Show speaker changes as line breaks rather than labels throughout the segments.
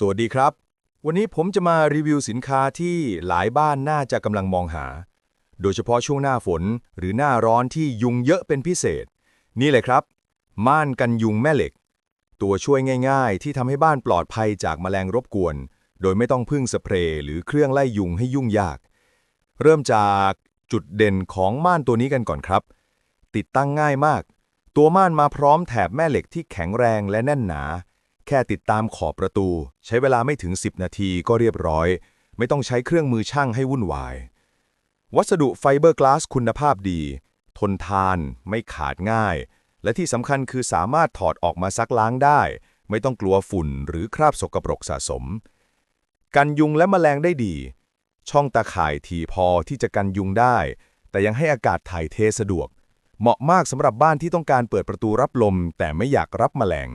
สวัสดีครับ วันนี้ผมจะมารีวิวสินค้าที่หลายบ้านน่าจะกำลังมองหา โดยเฉพาะช่วงหน้าฝนหรือหน้าร้อนที่ยุงเยอะเป็นพิเศษ นี่เลยครับ ม่านกันยุงแม่เหล็ก ตัวช่วยง่ายๆ ที่ทำให้บ้านปลอดภัยจากแมลงรบกวน โดยไม่ต้องพึ่งสเปรย์หรือเครื่องไล่ยุงให้ยุ่งยาก เริ่มจากจุดเด่นของม่านตัวนี้กันก่อนครับ ติดตั้งง่ายมาก ตัวม่านมาพร้อมแถบแม่เหล็กที่แข็งแรงและแน่นหนา แค่ติดตามขอบประตู ใช้เวลาไม่ถึง 10 นาทีก็เรียบร้อย ไม่ต้องใช้เครื่องมือช่างให้วุ่นวาย วัสดุไฟเบอร์กลาสคุณภาพดี ทนทาน ไม่ขาดง่าย และที่สำคัญคือสามารถถอดออกมาซักล้างได้ ไม่ต้องกลัวฝุ่นหรือคราบสกปรกสะสม กันยุงและแมลงได้ดี ช่องตาข่ายถี่พอที่จะกันยุงได้ แต่ยังให้อากาศถ่ายเทสะดวก เหมาะมากสำหรับบ้านที่ต้องการเปิดประตูรับลม แต่ไม่อยากรับแมลง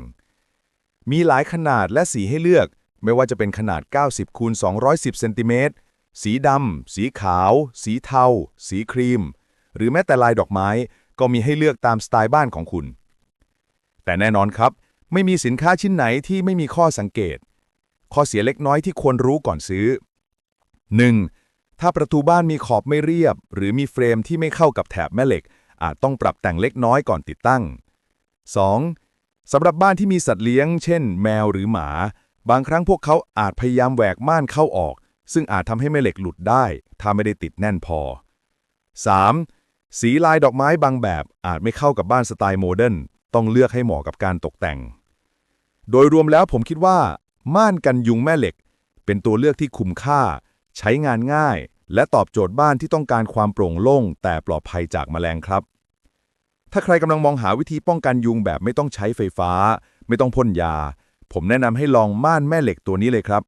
มีหลายขนาดและสีให้เลือก ไม่ว่าจะเป็นขนาด 90คูณ210เซนติเมตรสีดำ สีขาว สีเทา สีครีม หรือแม้แต่ลายดอกไม้ ก็มีให้เลือกตามสไตล์บ้านของคุณ แต่แน่นอนครับ ไม่มีสินค้าชิ้นไหนที่ไม่มีข้อสังเกต ข้อเสียเล็กน้อยที่ควรรู้ก่อนซื้อ 1. ถ้าประตูบ้านมีขอบไม่เรียบ หรือมีเฟรมที่ไม่เข้ากับแถบแม่เหล็ก อาจต้องปรับแต่งเล็กน้อยก่อนติดตั้ง 2. สำหรับบ้านที่มีสัตว์เลี้ยง เช่น แมวหรือหมา บางครั้งพวกเขาอาจพยายามแหวกม่านเข้าออก ซึ่งอาจทำให้แม่เหล็กหลุดได้ ถ้าไม่ได้ติดแน่นพอ 3. สีลายดอกไม้บางแบบอาจไม่เข้ากับบ้านสไตล์โมเดิร์นต้องเลือกให้เหมาะกับการตกแต่ง โดยรวมแล้วผมคิดว่า ม่านกันยุงแม่เหล็ก เป็นตัวเลือกที่คุ้มค่า ใช้งานง่าย และตอบโจทย์บ้านที่ต้องการความโปร่งโล่ง แต่ปลอดภัยจากแมลงครับ ถ้าใครกำลังมองหาวิธีป้องกันยุงแบบไม่ต้องใช้ไฟฟ้า ไม่ต้องพ่นยา ผมแนะนำให้ลองม่านแม่เหล็กตัวนี้เลยครับ